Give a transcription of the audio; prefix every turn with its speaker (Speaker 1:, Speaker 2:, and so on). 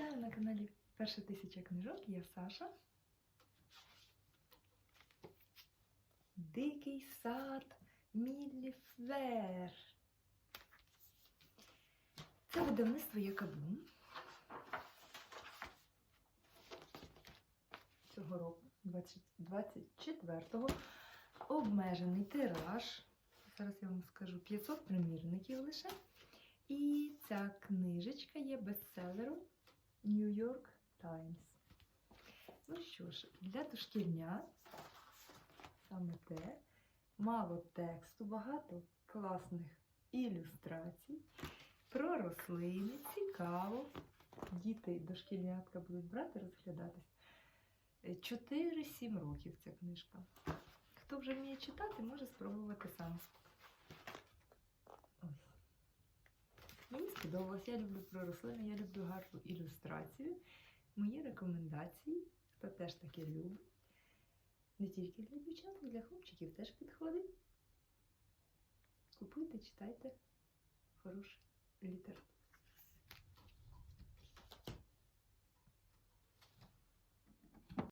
Speaker 1: Вітаю на каналі Перша тисяча книжок. Я Саша. Дикий сад Мілліфлер. Це видавництво Якабу. Цього року, 24-го, обмежений тираж. Зараз я вам скажу 500 примірників лише. І ця книжечка є бестселером York Times. Ну що ж, для дошкільня саме те, мало тексту, багато класних ілюстрацій. Про рослини цікаво. Діти дошкільнятка будуть брати, розглядатись. 4-7 років ця книжка. Хто вже вміє читати, може спробувати сам. Сподобалось, я люблю про рослини, я люблю гарну ілюстрацію. Мої рекомендації, хто теж таке любить. Не тільки для дівчаток, для хлопчиків теж підходить. Купуйте, читайте хорошу літературу.